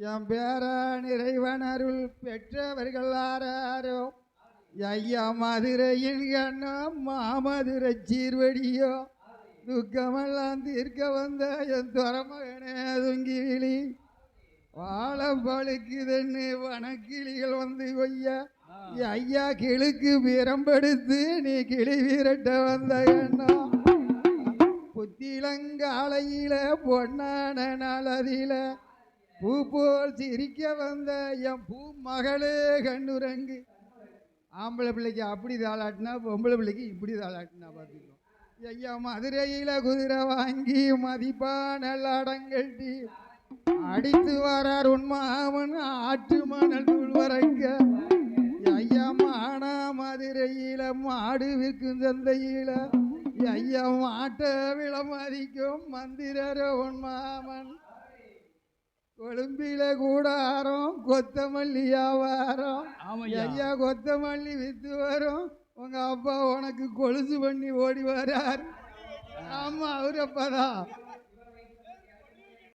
என் பேர நிறைவன் அருள் பெற்றவர்கள் ஆராரோ? ஐயா மதுரையின் கண்ணம் மாமதுரை சீர்வடியோ? துக்கமெல்லாம் தீர்க்க வந்த என் துறமகனே துங்கிவிழி வாழ பழுக்குதுன்னு வனக்கிளிகள் வந்து கொய்யா. ஐயா கிழுக்கு வீரம்பெடுத்து நீ கிளி வீரட்ட வந்த எண்ணம் புத்திலங்காலையில பொன்னான நாளதில பூ போல் சிரிக்க வந்த என் பூ மகளே கண்ணுரங்கு ஆம்பளை பிள்ளைக்கு அப்படி தாளாட்டினா பொம்பளை பிள்ளைக்கு இப்படி தாளாட்டினா பார்த்துக்கோ. ஐயா மதுரையில் குதிரை வாங்கி மதிப்பா நல்லாடங்கட்டி அடித்து வரார் உன் மாமன் ஆற்று மணல் தூள் வரைக்க ஐயா மானா மதுரையில் மாடு விற்கும் சந்தையில். ஐயா மாட்டை விளமதிக்கும் மந்திரரோ உன் மாமன். கொழும்பில கூடாரம் கொத்தமல்லி வியாபாரம் ஐயா கொத்தமல்லி வித்து வரும். உங்க அப்பா உனக்கு கொலுசு பண்ணி ஓடி வரார். ஆமா அவரப்பாதான்